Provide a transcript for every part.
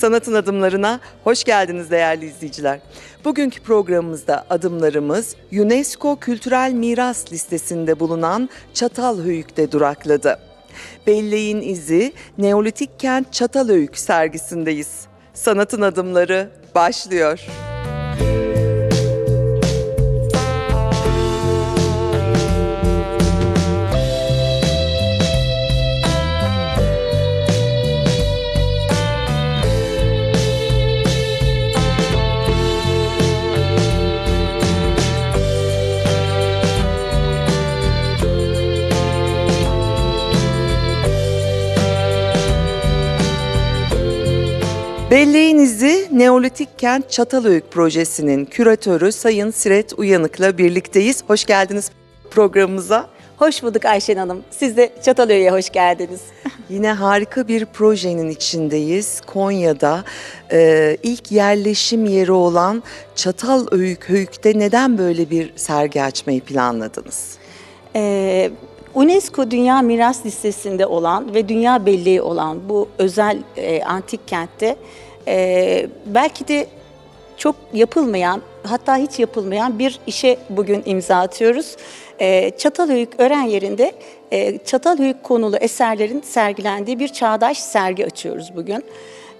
Sanatın adımlarına hoş geldiniz değerli izleyiciler. Bugünkü programımızda adımlarımız UNESCO Kültürel Miras listesinde bulunan Çatalhöyük'te durakladı. Belleğin izi Neolitik Kent Çatalhöyük sergisindeyiz. Sanatın adımları başlıyor. Belleğin izi Neolitik Kent Çatalhöyük projesinin küratörü Sayın Siret Uyanık'la birlikteyiz. Hoş geldiniz programımıza. Hoş bulduk Ayşen Hanım. Siz de Çatalhöyük'e hoş geldiniz. Yine harika bir projenin içindeyiz. Konya'da e, ilk yerleşim yeri olan Çatalhöyük Höyük'te neden böyle bir sergi açmayı planladınız? Ee, UNESCO Dünya Miras Listesi'nde olan ve dünya belleği olan bu özel e, antik kentte e, belki de çok yapılmayan hatta hiç yapılmayan bir işe bugün imza atıyoruz. E, Çatalhöyük öğren yerinde e, Çatalhöyük konulu eserlerin sergilendiği bir çağdaş sergi açıyoruz bugün.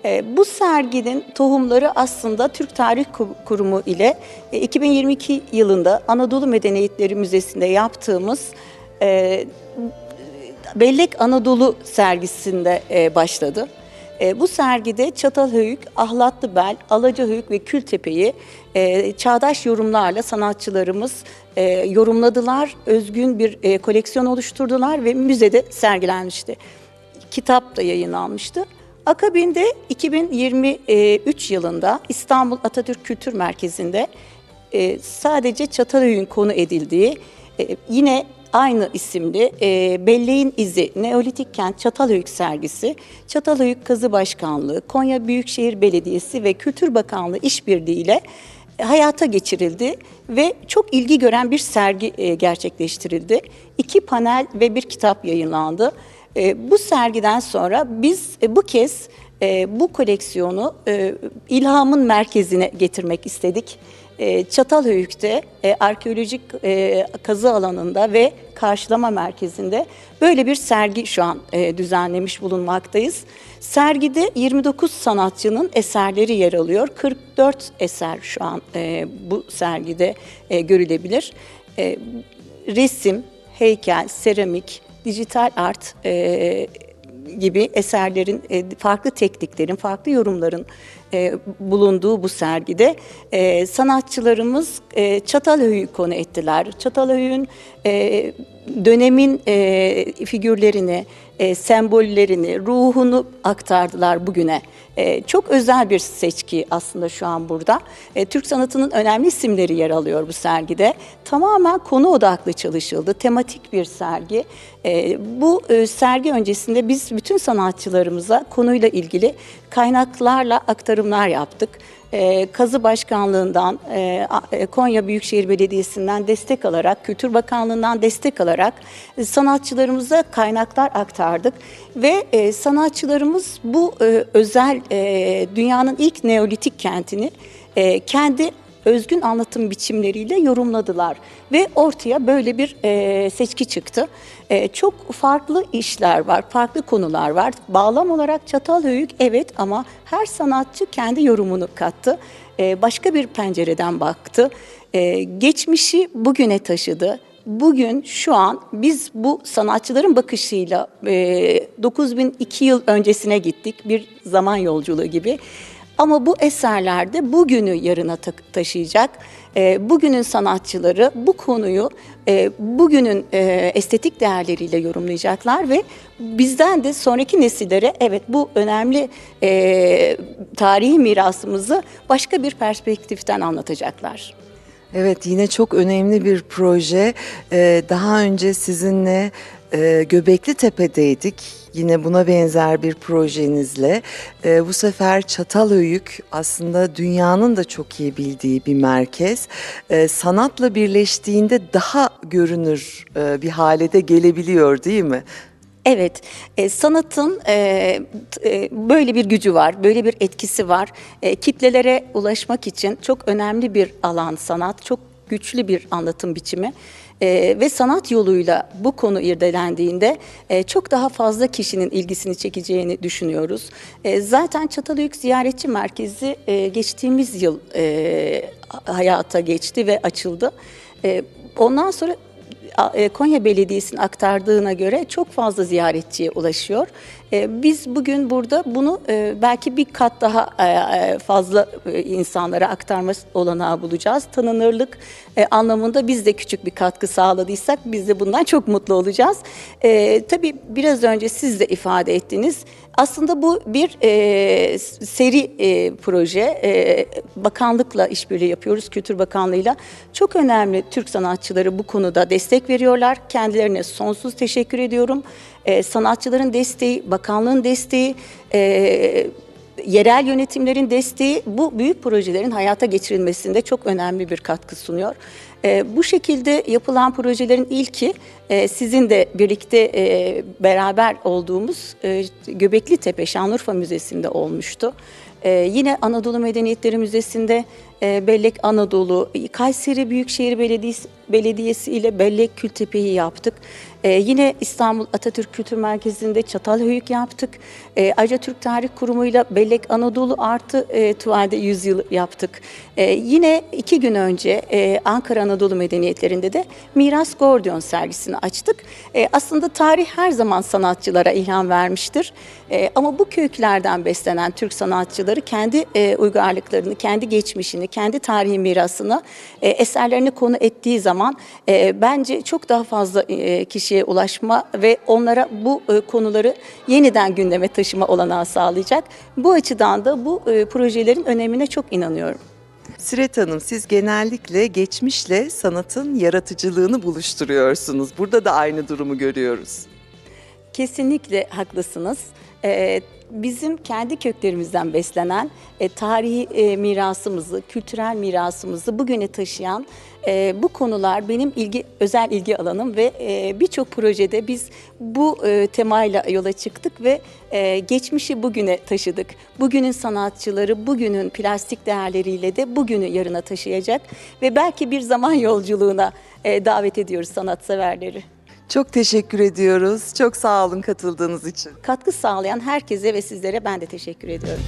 E, bu serginin tohumları aslında Türk Tarih Ku- Kurumu ile e, 2022 yılında Anadolu Medeniyetleri Müzesi'nde yaptığımız e, Bellek Anadolu sergisinde e, başladı. E, bu sergide Çatalhöyük, Ahlatlıbel, Alacahöyük ve Kültepe'yi e, çağdaş yorumlarla sanatçılarımız e, yorumladılar. Özgün bir e, koleksiyon oluşturdular ve müzede sergilenmişti. Kitap da yayınlanmıştı. Akabinde 2023 yılında İstanbul Atatürk Kültür Merkezi'nde e, sadece Çatalhöyük'ün konu edildiği e, yine aynı isimli e, Belleğin İzi Neolitik Kent Çatalhöyük sergisi Çatalhöyük Kazı Başkanlığı, Konya Büyükşehir Belediyesi ve Kültür Bakanlığı işbirliğiyle hayata geçirildi ve çok ilgi gören bir sergi e, gerçekleştirildi. İki panel ve bir kitap yayınlandı. E, bu sergiden sonra biz e, bu kez e, bu koleksiyonu e, ilhamın merkezine getirmek istedik. E, Çatalhöyük'te e, arkeolojik e, kazı alanında ve karşılama merkezinde böyle bir sergi şu an düzenlemiş bulunmaktayız. Sergide 29 sanatçının eserleri yer alıyor. 44 eser şu an bu sergide görülebilir. Resim, heykel, seramik, dijital art gibi eserlerin, farklı tekniklerin, farklı yorumların e, bulunduğu bu sergide e, sanatçılarımız e, Çatalhöyük'ü konu ettiler. Çatalhöyük'ün e, dönemin e, figürlerini, e, sembollerini, ruhunu aktardılar bugüne. E, çok özel bir seçki aslında şu an burada. E, Türk sanatının önemli isimleri yer alıyor bu sergide. Tamamen konu odaklı çalışıldı. Tematik bir sergi. E, bu e, sergi öncesinde biz bütün sanatçılarımıza konuyla ilgili kaynaklarla aktarımlar yaptık. E, Kazı Başkanlığından, e, e, Konya Büyükşehir Belediyesi'nden destek alarak, Kültür Bakanlığı'ndan destek alarak e, sanatçılarımıza kaynaklar aktardık. Ve sanatçılarımız bu özel dünyanın ilk Neolitik kentini kendi özgün anlatım biçimleriyle yorumladılar ve ortaya böyle bir e, seçki çıktı. E, çok farklı işler var, farklı konular var. Bağlam olarak Çatalhöyük evet ama her sanatçı kendi yorumunu kattı. E, başka bir pencereden baktı. E, geçmişi bugüne taşıdı. Bugün şu an biz bu sanatçıların bakışıyla e, 9002 yıl öncesine gittik bir zaman yolculuğu gibi. Ama bu eserlerde bugünü yarına ta- taşıyacak. E, bugünün sanatçıları bu konuyu e, bugünün e, estetik değerleriyle yorumlayacaklar ve bizden de sonraki nesillere evet bu önemli e, tarihi mirasımızı başka bir perspektiften anlatacaklar. Evet yine çok önemli bir proje. Ee, daha önce sizinle e, Göbekli Tepe'deydik. Yine buna benzer bir projenizle. Ee, bu sefer Çatalhöyük aslında dünyanın da çok iyi bildiği bir merkez. Ee, sanatla birleştiğinde daha görünür e, bir hale de gelebiliyor değil mi? Evet, e, sanatın e, e, böyle bir gücü var, böyle bir etkisi var. E, kitlelere ulaşmak için çok önemli bir alan sanat, çok güçlü bir anlatım biçimi. E, ve sanat yoluyla bu konu irdelendiğinde e, çok daha fazla kişinin ilgisini çekeceğini düşünüyoruz. E, zaten Çatalhöyük Ziyaretçi Merkezi e, geçtiğimiz yıl e, hayata geçti ve açıldı. E, ondan sonra e, Konya Belediyesi'nin aktardığına göre çok fazla ziyaretçiye ulaşıyor. E, Biz bugün burada bunu e, belki bir kat daha e, fazla insanlara aktarma olanağı bulacağız. Tanınırlık anlamında biz de küçük bir katkı sağladıysak biz de bundan çok mutlu olacağız. Tabii biraz önce siz de ifade ettiniz. Aslında bu bir e, seri e, proje. E, bakanlıkla işbirliği yapıyoruz, Kültür Bakanlığı'yla. Çok önemli Türk sanatçıları bu konuda destek veriyorlar. Kendilerine sonsuz teşekkür ediyorum. E, sanatçıların desteği, bakanlığın desteği, e, yerel yönetimlerin desteği bu büyük projelerin hayata geçirilmesinde çok önemli bir katkı sunuyor. E, bu şekilde yapılan projelerin ilki e, sizin de birlikte e, beraber olduğumuz e, Göbekli Tepe Şanlıurfa Müzesi'nde olmuştu. E, yine Anadolu Medeniyetleri Müzesi'nde e, Bellek Anadolu, Kayseri Büyükşehir Belediyesi, Belediyesi ile Bellek Kültepe'yi yaptık. E, yine İstanbul Atatürk Kültür Merkezi'nde Çatalhöyük yaptık. E, Ayrıca Türk Tarih Kurumu ile Bellek Anadolu artı e, Tuval'de yüzyıl yaptık. E, yine iki gün önce e, Ankara Anadolu Medeniyetlerinde de Miras Gordiyon sergisini açtık. E, aslında tarih her zaman sanatçılara ilham vermiştir. E, ama bu köklerden beslenen Türk sanatçıları kendi e, uygarlıklarını, kendi geçmişini, kendi tarihi mirasını e, eserlerine konu ettiği zaman e, bence çok daha fazla e, kişiye ulaşma ve onlara bu e, konuları yeniden gündeme taşıma olanağı sağlayacak. Bu açıdan da bu e, projelerin önemine çok inanıyorum. Siret Hanım siz genellikle geçmişle sanatın yaratıcılığını buluşturuyorsunuz. Burada da aynı durumu görüyoruz. Kesinlikle haklısınız. Ee, bizim kendi köklerimizden beslenen e, tarihi e, mirasımızı, kültürel mirasımızı bugüne taşıyan e, bu konular benim ilgi özel ilgi alanım ve e, birçok projede biz bu e, temayla yola çıktık ve e, geçmişi bugüne taşıdık. Bugünün sanatçıları bugünün plastik değerleriyle de bugünü yarına taşıyacak ve belki bir zaman yolculuğuna e, davet ediyoruz sanatseverleri. Çok teşekkür ediyoruz. Çok sağ olun katıldığınız için. katkı sağlayan herkese ve sizlere ben de teşekkür ediyorum.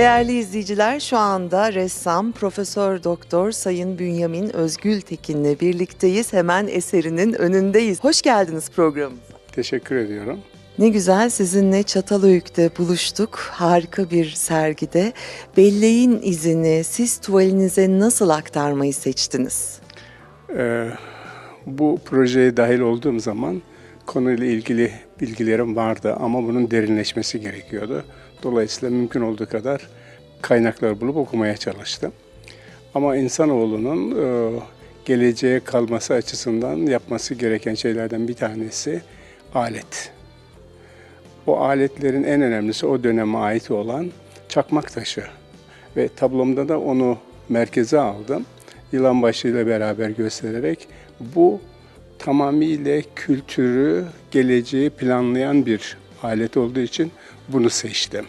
Değerli izleyiciler şu anda ressam Profesör Doktor Sayın Bünyamin Özgül Tekin'le birlikteyiz. Hemen eserinin önündeyiz. Hoş geldiniz programımıza. Teşekkür ediyorum. Ne güzel sizinle Çatalhöyük'te buluştuk. Harika bir sergide. Belleğin izini siz tuvalinize nasıl aktarmayı seçtiniz? Ee, bu projeye dahil olduğum zaman konuyla ilgili bilgilerim vardı ama bunun derinleşmesi gerekiyordu. Dolayısıyla mümkün olduğu kadar kaynaklar bulup okumaya çalıştım. Ama insanoğlunun e, geleceğe kalması açısından yapması gereken şeylerden bir tanesi alet. O aletlerin en önemlisi o döneme ait olan çakmak taşı. Ve tablomda da onu merkeze aldım. Yılan başıyla beraber göstererek bu tamamıyla kültürü, geleceği planlayan bir alet olduğu için bunu seçtim.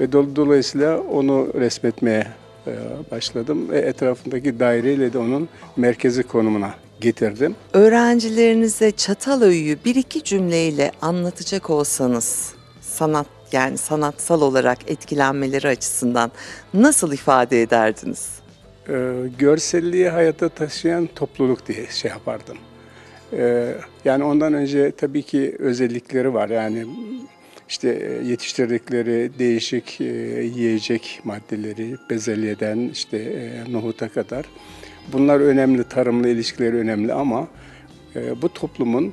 Ve do- dolayısıyla onu resmetmeye e, başladım ve etrafındaki daireyle de onun merkezi konumuna getirdim. Öğrencilerinize Çatalhöyük'ü bir iki cümleyle anlatacak olsanız sanat yani sanatsal olarak etkilenmeleri açısından nasıl ifade ederdiniz? e, görselliği hayata taşıyan topluluk diye şey yapardım. E, yani ondan önce tabii ki özellikleri var. Yani işte e, yetiştirdikleri değişik e, yiyecek maddeleri, bezelyeden işte e, nohuta kadar. Bunlar önemli, tarımla ilişkileri önemli ama bu toplumun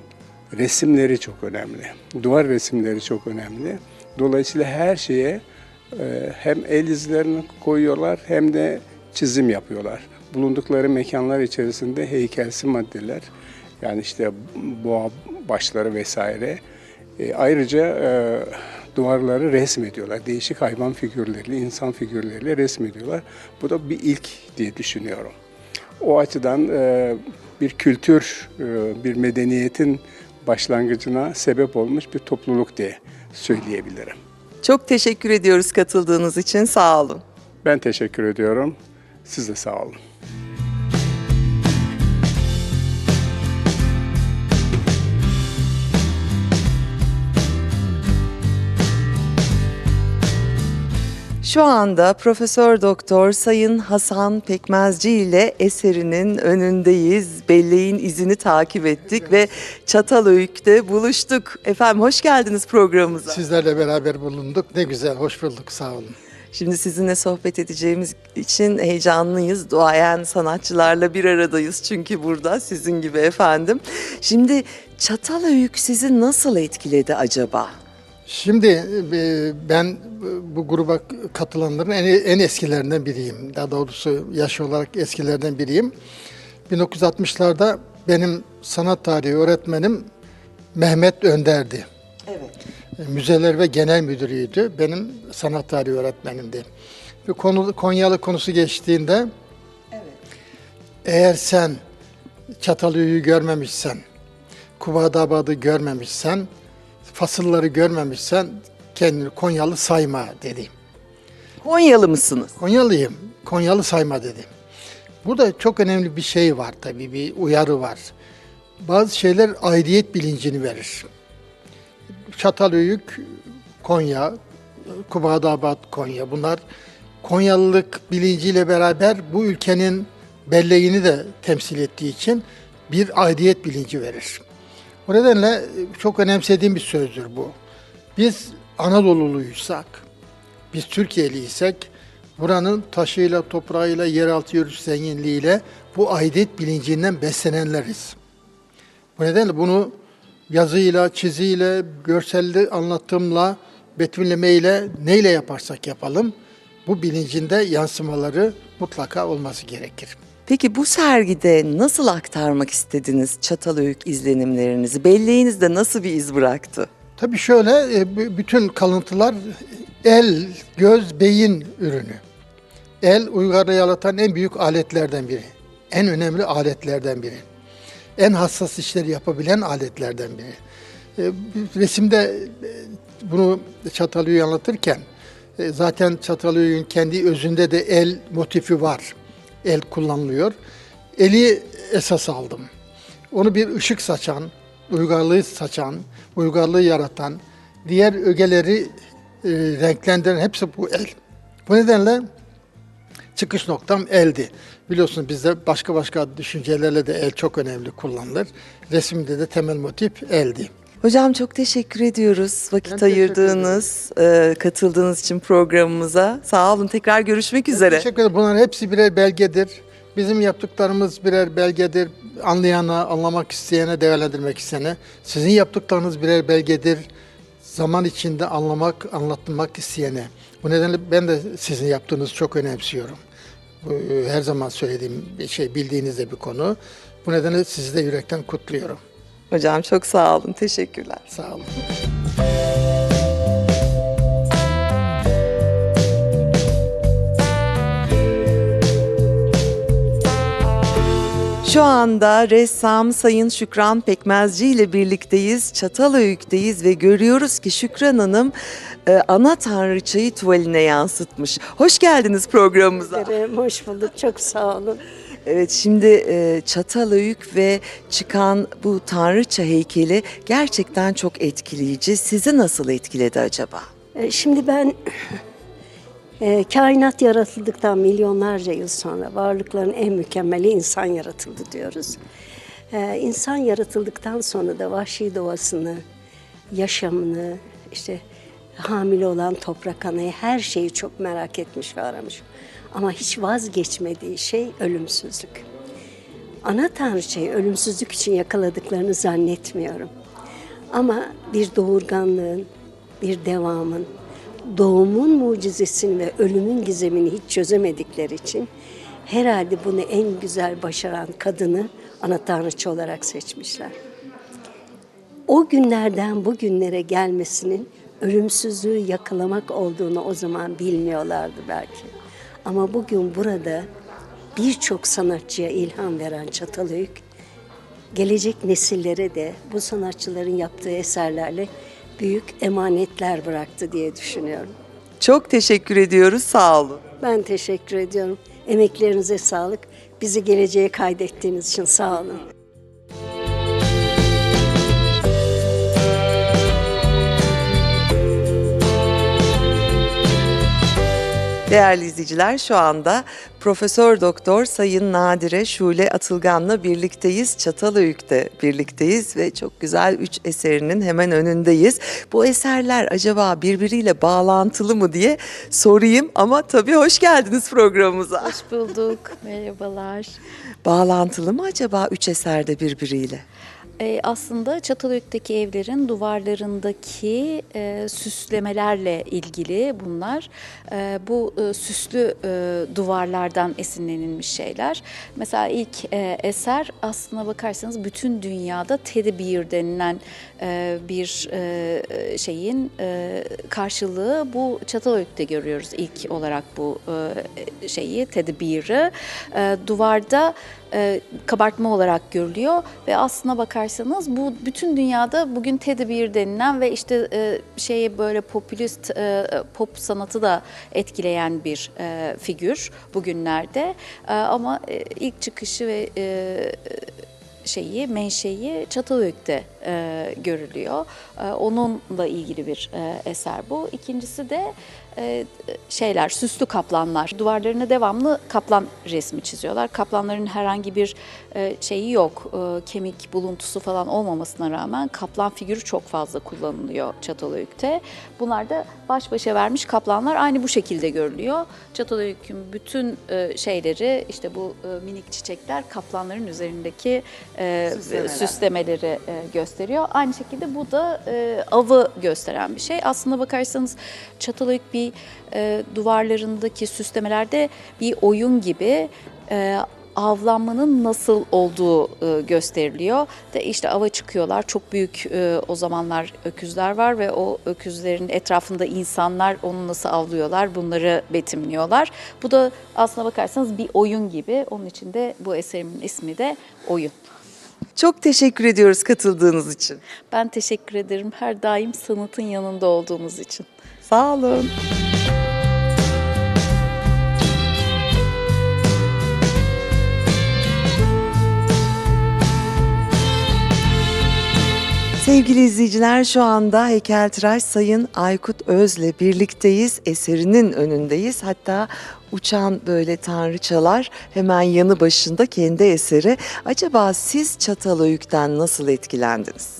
resimleri çok önemli. Duvar resimleri çok önemli. Dolayısıyla her şeye hem el izlerini koyuyorlar hem de çizim yapıyorlar. bulundukları mekanlar içerisinde heykelsi maddeler yani işte boğa başları vesaire. E, ayrıca e, duvarları resmediyorlar. Değişik hayvan figürleriyle, insan figürleriyle resmediyorlar. Bu da bir ilk diye düşünüyorum. O açıdan e, bir kültür, e, bir medeniyetin başlangıcına sebep olmuş bir topluluk diye söyleyebilirim. Çok teşekkür ediyoruz katıldığınız için. Sağ olun. Ben teşekkür ediyorum. Siz de sağ olun. Şu anda Profesör Doktor Sayın Hasan Pekmezci ile eserinin önündeyiz. Belleğin izini takip ettik ve Çatalhöyük'te buluştuk. Efendim hoş geldiniz programımıza. Sizlerle beraber bulunduk. Ne güzel, hoş bulduk. Sağ olun. Şimdi sizinle sohbet edeceğimiz için heyecanlıyız. Duayen sanatçılarla bir aradayız çünkü burada sizin gibi efendim. Şimdi Çatalhöyük sizi nasıl etkiledi acaba? Şimdi e, ben bu gruba katılanların en, en eskilerinden biriyim. Daha doğrusu yaş olarak eskilerden biriyim. 1960'larda benim sanat tarihi öğretmenim Mehmet Önder'di. Evet. E, Müzeler ve genel müdürüydü. Benim sanat tarihi öğretmenimdi. Bir konu Konyalı konusu geçtiğinde eğer sen Çatalhöyük'ü görmemişsen, Kubadabad'ı görmemişsen, fasılları görmemişsen kendini Konyalı sayma dedi. Konyalı mısınız? Konyalıyım, Konyalı sayma dedi. Burada çok önemli bir şey var tabii, bir uyarı var. Bazı şeyler aidiyet bilincini verir. Çatalhöyük, Konya, Kubadabad, Konya. Bunlar Konyalılık bilinciyle beraber bu ülkenin belleğini de temsil ettiği için bir aidiyet bilinci verir. O nedenle çok önemsediğim bir sözdür bu. Biz Anadolu'luysak, biz Türkiye'liysek buranın taşıyla, toprağıyla, yeraltı yürüyüş zenginliğiyle bu aidiyet bilincinden beslenenleriz. Bu nedenle bunu yazıyla, çiziyle, görselli anlatımla, betimlemeyle, neyle yaparsak yapalım bu bilincinde yansımaları mutlaka olması gerekir. Peki bu sergide nasıl aktarmak istediniz Çatalhöyük izlenimlerinizi? Belleğinizde nasıl bir iz bıraktı? Tabii şöyle, e, bütün kalıntılar el, göz, beyin ürünü. El, uygarlığı yaratan en büyük aletlerden biri. En önemli aletlerden biri. En hassas işleri yapabilen aletlerden biri. E, Resimde e, bunu Çatalhöyük'ü anlatırken zaten Çatalhöyük'ün kendi özünde de el motifi var. El kullanılıyor. Eli esas aldım. Onu bir ışık saçan, uygarlığı saçan, uygarlığı yaratan, diğer ögeleri e, renklendiren hepsi bu el. Bu nedenle çıkış noktam eldi. Biliyorsunuz bizde başka başka düşüncelerle de el çok önemli kullanılır. Resimde de temel motif eldi. Hocam çok teşekkür ediyoruz vakit Ben teşekkür ayırdığınız, e, katıldığınız için programımıza. Sağ olun. Tekrar görüşmek üzere. Teşekkür ederim. Bunların hepsi birer belgedir. Bizim yaptıklarımız birer belgedir. Anlayana, anlamak isteyene, değerlendirmek isteyene. Sizin yaptıklarınız birer belgedir. Zaman içinde anlamak, anlatmak isteyene. Bu nedenle ben de sizin yaptığınızı çok önemsiyorum. Bu, e, her zaman söylediğim bir şey, bildiğiniz de bir konu. Bu nedenle sizi de yürekten kutluyorum. Hocam çok sağ olun. Teşekkürler. Sağ olun. Şu anda ressam Sayın Şükran Pekmezci ile birlikteyiz. Çatalhöyük'teyiz ve görüyoruz ki Şükran Hanım e, ana tanrıçayı tuvaline yansıtmış. Hoş geldiniz programımıza. Hoş bulduk. Çok sağ olun. Evet şimdi e, Çatalhöyük ve çıkan bu tanrıça heykeli gerçekten çok etkileyici. Sizi nasıl etkiledi acaba? Ee, Şimdi ben e, kainat yaratıldıktan milyonlarca yıl sonra varlıkların en mükemmeli insan yaratıldı diyoruz. Ee, insan yaratıldıktan sonra da vahşi doğasını, yaşamını, işte hamile olan toprak anayı her şeyi çok merak etmiş ve aramış. Ama hiç vazgeçmediği şey ölümsüzlük. Ana tanrıçayı ölümsüzlük için yakaladıklarını zannetmiyorum. Ama bir doğurganlığın, bir devamın, doğumun mucizesini ve ölümün gizemini hiç çözemedikleri için Herhalde bunu en güzel başaran kadını ana tanrıçı olarak seçmişler. O günlerden bugünlere gelmesinin ölümsüzlüğü yakalamak olduğunu o zaman bilmiyorlardı belki. Ama bugün burada birçok sanatçıya ilham veren Çatalhöyük, gelecek nesillere de bu sanatçıların yaptığı eserlerle büyük emanetler bıraktı diye düşünüyorum. Çok teşekkür ediyoruz. Sağ olun. Ben teşekkür ediyorum. Emeklerinize sağlık. Bizi geleceğe kaydettiğiniz için sağ olun. Değerli izleyiciler şu anda Profesör Doktor Sayın Nadire Şule Atılgan'la birlikteyiz. Çatalhöyük'te birlikteyiz ve çok güzel üç eserinin hemen önündeyiz. Bu eserler acaba birbiriyle bağlantılı mı diye sorayım ama tabii hoş geldiniz programımıza. Hoş bulduk. Merhabalar. Bağlantılı mı acaba üç eserde birbiriyle? Ee, aslında Çatalhöyük'teki evlerin duvarlarındaki e, süslemelerle ilgili bunlar. E, bu e, süslü e, duvarlardan esinlenilmiş şeyler. Mesela ilk e, eser aslına bakarsanız bütün dünyada teddy bear denilen e, bir e, şeyin e, karşılığı bu Çatalhöyük'te görüyoruz ilk olarak bu e, şeyi. E, duvarda e, kabartma olarak görülüyor ve aslına bakarsanız bu bütün dünyada bugün teddy bear denilen ve işte e, şeye böyle popülist e, pop sanatı da etkileyen bir e, figür bugünlerde E, ama e, ilk çıkışı ve e, şeyi, menşei Çatalhöyük'te e, görülüyor. E, onunla ilgili bir e, eser bu. İkincisi de e, şeyler, süslü kaplanlar. Duvarlarına devamlı kaplan resmi çiziyorlar. Kaplanların herhangi bir şeyi yok. E, kemik buluntusu falan olmamasına rağmen kaplan figürü çok fazla kullanılıyor Çatalhöyük'te. Bunlar da baş başa vermiş kaplanlar aynı bu şekilde görülüyor. Çatalhöyük'ün bütün e, şeyleri işte bu e, minik çiçekler kaplanların üzerindeki e, Süslemeler. süslemeleri e, gösteriyor. Aynı şekilde bu da e, avı gösteren bir şey. Aslında bakarsanız Çatalhöyük bir e, duvarlarındaki süslemelerde bir oyun gibi e, avlanmanın nasıl olduğu e, gösteriliyor. De işte ava çıkıyorlar. Çok büyük e, o zamanlar öküzler var ve o öküzlerin etrafında insanlar onu nasıl avlıyorlar bunları betimliyorlar. Bu da aslına bakarsanız bir oyun gibi. Onun için de bu eserimin ismi de oyun. Çok teşekkür ediyoruz katıldığınız için. Ben teşekkür ederim her daim sanatın yanında olduğumuz için. Sağ olun. Sevgili izleyiciler şu anda heykeltıraş Sayın Aykut Öz'le birlikteyiz. Eserinin önündeyiz. Hatta uçan böyle tanrıçalar hemen yanı başında kendi eseri. Acaba siz Çatalhöyük'ten nasıl etkilendiniz?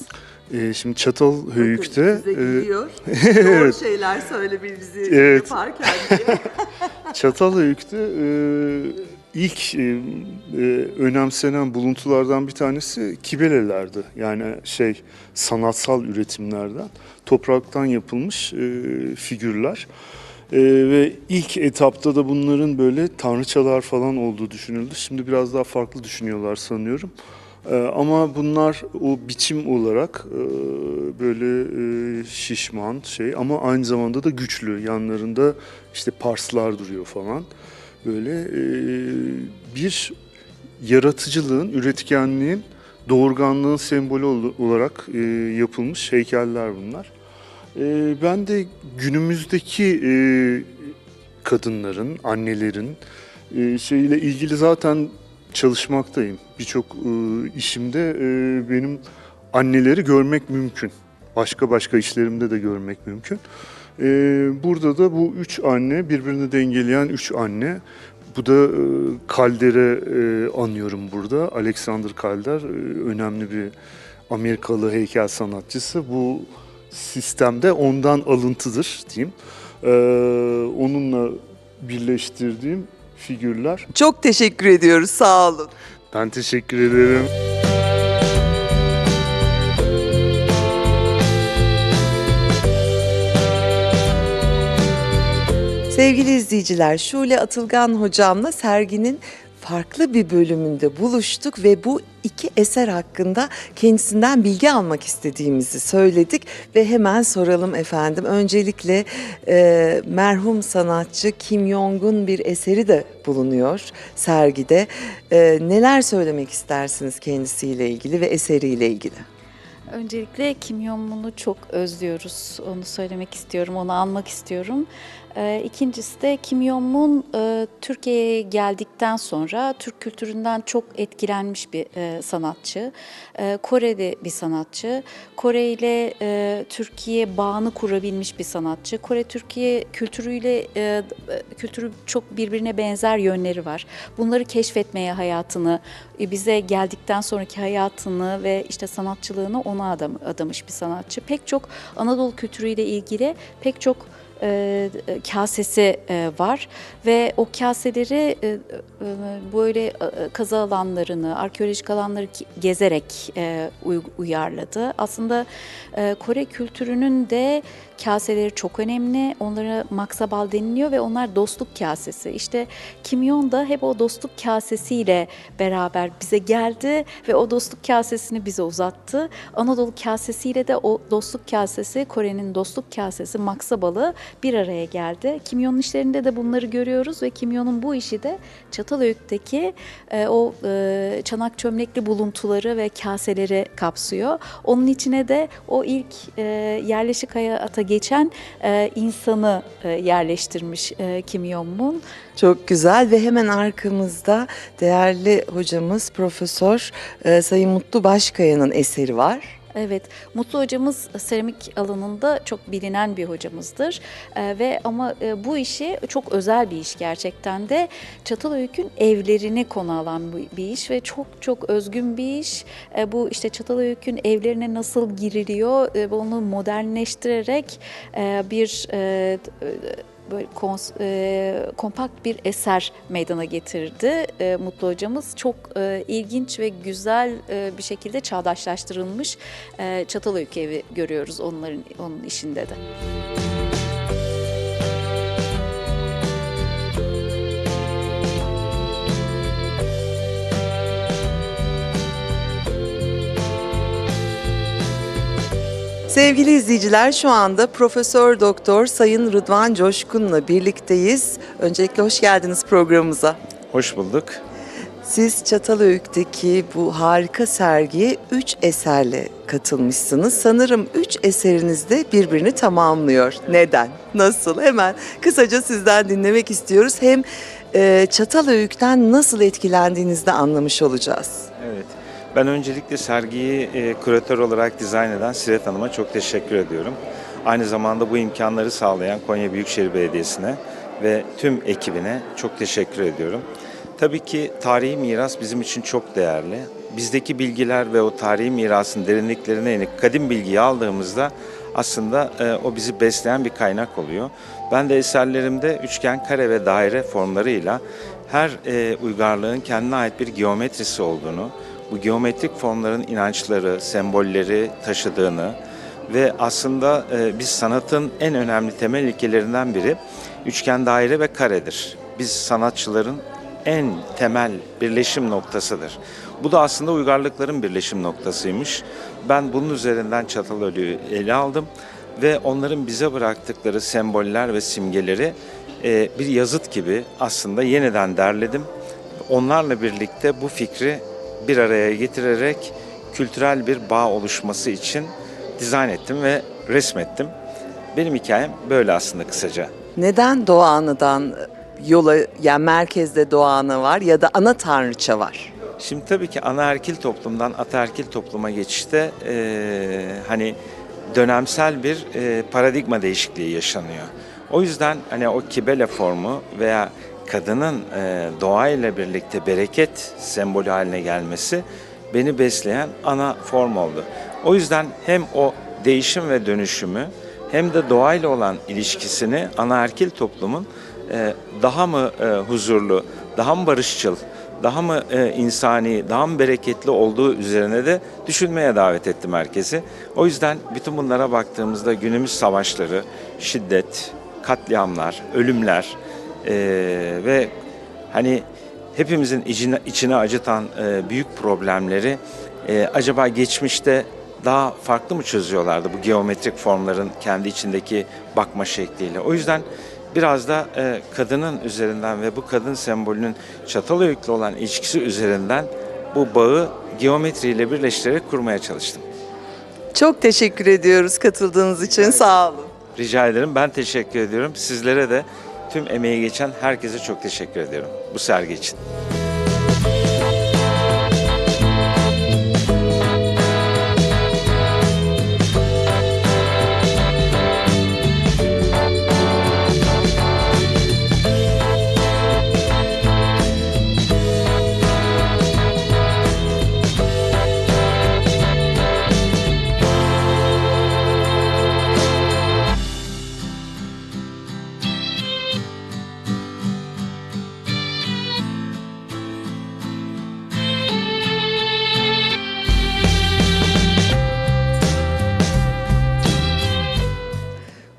Ee, şimdi Çatalhöyük'te e, Doğru şeyler söyle bizi Evet. yaparken diye. Çatalhöyük'te e, ilk e, e, önemsenen buluntulardan bir tanesi kibelelerdi. Yani şey sanatsal üretimlerden topraktan yapılmış e, figürler. E, ve ilk etapta da bunların böyle tanrıçalar falan olduğu düşünüldü. Şimdi biraz daha farklı düşünüyorlar sanıyorum. E, ama bunlar o biçim olarak e, böyle e, şişman şey ama aynı zamanda da güçlü. Yanlarında işte parslar duruyor falan. Böyle e, bir yaratıcılığın, üretkenliğin, doğurganlığın sembolü ol- olarak e, yapılmış heykeller bunlar. E, ben de günümüzdeki kadınların, annelerin şeyle ilgili zaten çalışmaktayım. Birçok işimde benim anneleri görmek mümkün. Başka başka işlerimde de görmek mümkün. E, burada da bu üç anne, birbirini dengeleyen üç anne. Bu da Kalder'e e, anıyorum burada. Alexander Kalder e, önemli bir Amerikalı heykel sanatçısı. Bu sistemde ondan alıntıdır diyeyim. E, onunla birleştirdiğim figürler. Çok teşekkür ediyoruz. Sağ olun. Ben teşekkür ederim. Sevgili izleyiciler, Şule Atılgan hocamla serginin farklı bir bölümünde buluştuk ve bu iki eser hakkında kendisinden bilgi almak istediğimizi söyledik ve hemen soralım efendim. Öncelikle e, merhum sanatçı Kim Jong'un bir eseri de bulunuyor sergide. E, neler söylemek istersiniz kendisiyle ilgili ve eseriyle ilgili? Öncelikle Kim Jong-un'u çok özlüyoruz. Onu söylemek istiyorum, onu anmak istiyorum. Ee, İkincisi de Kim Jong-un e, Türkiye'ye geldikten sonra Türk kültüründen çok etkilenmiş bir e, sanatçı. E, Kore'de bir sanatçı. Kore ile e, Türkiye bağını kurabilmiş bir sanatçı. Kore-Türkiye kültürüyle e, kültürü çok birbirine benzer yönleri var. Bunları keşfetmeye hayatını, e, bize geldikten sonraki hayatını ve işte sanatçılığını ona adam, adamış bir sanatçı. Pek çok Anadolu kültürüyle ilgili pek çok e, kasesi e, var ve o kaseleri e, e, böyle e, kazı alanlarını, arkeolojik alanları gezerek e, uy- uyarladı. Aslında e, Kore kültürünün de kaseleri çok önemli. Onlara maksabal deniliyor ve onlar dostluk kasesi. İşte Kim Jong da hep o dostluk kasesiyle beraber bize geldi ve o dostluk kasesini bize uzattı. Anadolu kasesiyle de o dostluk kasesi, Kore'nin dostluk kasesi, maksabalı bir araya geldi. Kim Jong'un işlerinde de bunları görüyoruz ve Kim Jong'un bu işi de Çatalhöyük'teki e, o e, çanak çömlekli buluntuları ve kaseleri kapsıyor. Onun içine de o ilk e, yerleşik hayata geçen e, insanı e, yerleştirmiş e, Kim Jong-un. Çok güzel ve hemen arkamızda değerli hocamız Profesör e, Sayın Mutlu Başkaya'nın eseri var. Evet, Mutlu hocamız seramik alanında çok bilinen bir hocamızdır. Ee, ve ama e, bu işi çok özel bir iş gerçekten de. Çatalhöyük'ün evlerini konu alan bir- bir iş ve çok çok özgün bir iş. Ee, bu işte Çatalhöyük'ün evlerine nasıl giriliyor, e, bunu modernleştirerek e, bir e, böyle kons- e, kompakt bir eser meydana getirdi e, Mutlu hocamız. Çok e, ilginç ve güzel e, bir şekilde çağdaşlaştırılmış e, Çatalhöyük evi görüyoruz onların onun işinde de. Sevgili izleyiciler şu anda Profesör Doktor Sayın Rıdvan Coşkun'la birlikteyiz. Öncelikle hoş geldiniz programımıza. Hoş bulduk. Siz Çatalhöyük'teki bu harika sergiye 3 eserle katılmışsınız. Sanırım 3 eseriniz de birbirini tamamlıyor. Neden? Nasıl? Hemen kısaca sizden dinlemek istiyoruz. Hem e, Çatalhöyük'ten nasıl etkilendiğinizi de anlamış olacağız. Evet. Ben öncelikle sergiyi e, küratör olarak dizayn eden Siret Hanım'a çok teşekkür ediyorum. Aynı zamanda bu imkanları sağlayan Konya Büyükşehir Belediyesi'ne ve tüm ekibine çok teşekkür ediyorum. Tabii ki tarihi miras bizim için çok değerli. Bizdeki bilgiler ve o tarihi mirasın derinliklerine inip kadim bilgiyi aldığımızda aslında e, o bizi besleyen bir kaynak oluyor. Ben de eserlerimde üçgen, kare ve daire formlarıyla her e, uygarlığın kendine ait bir geometrisi olduğunu, bu geometrik formların inançları, sembolleri taşıdığını ve aslında e, biz sanatın en önemli temel ilkelerinden biri üçgen, daire ve karedir. Biz sanatçıların en temel birleşim noktasıdır. Bu da aslında uygarlıkların birleşim noktasıymış. Ben bunun üzerinden Çatalhöyük'ü ele aldım ve onların bize bıraktıkları semboller ve simgeleri e, bir yazıt gibi aslında yeniden derledim. Onlarla birlikte bu fikri bir araya getirerek kültürel bir bağ oluşması için dizayn ettim ve resmettim. Benim hikayem böyle aslında kısaca. Neden Doğanı'dan yola, yani merkezde Doğanı var ya da ana tanrıça var? Şimdi tabii ki anaerkil toplumdan ataerkil topluma geçişte eee, hani dönemsel bir eee, paradigma değişikliği yaşanıyor. O yüzden hani o kibele formu veya kadının eee doğayla birlikte bereket sembolü haline gelmesi beni besleyen ana form oldu. O yüzden hem o değişim ve dönüşümü hem de doğayla olan ilişkisini anaerkil toplumun eee, daha mı eee, huzurlu, daha mı barışçıl, daha mı e, insani, daha mı bereketli olduğu üzerine de düşünmeye davet ettim herkesi. O yüzden bütün bunlara baktığımızda günümüz savaşları, şiddet, katliamlar, ölümler e, ve hani hepimizin içine, içine acıtan e, büyük problemleri e, acaba geçmişte daha farklı mı çözüyorlardı bu geometrik formların kendi içindeki bakma şekliyle? O yüzden biraz da e, kadının üzerinden ve bu kadın sembolünün Çatalhöyük'le olan ilişkisi üzerinden bu bağı geometriyle birleştirerek kurmaya çalıştım. Çok teşekkür ediyoruz katıldığınız için. Sağ olun. Rica ederim. Ben teşekkür ediyorum. Sizlere de tüm emeği geçen herkese çok teşekkür ediyorum bu sergi için.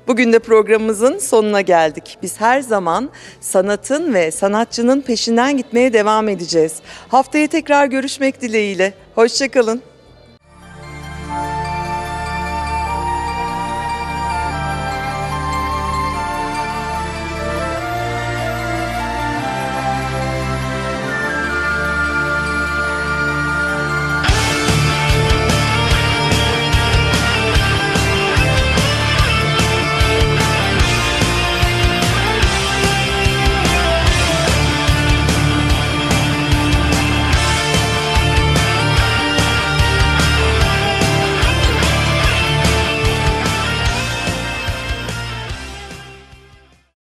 Bugün de programımızın sonuna geldik. Biz her zaman sanatın ve sanatçının peşinden gitmeye devam edeceğiz. Haftaya tekrar görüşmek dileğiyle. Hoşçakalın.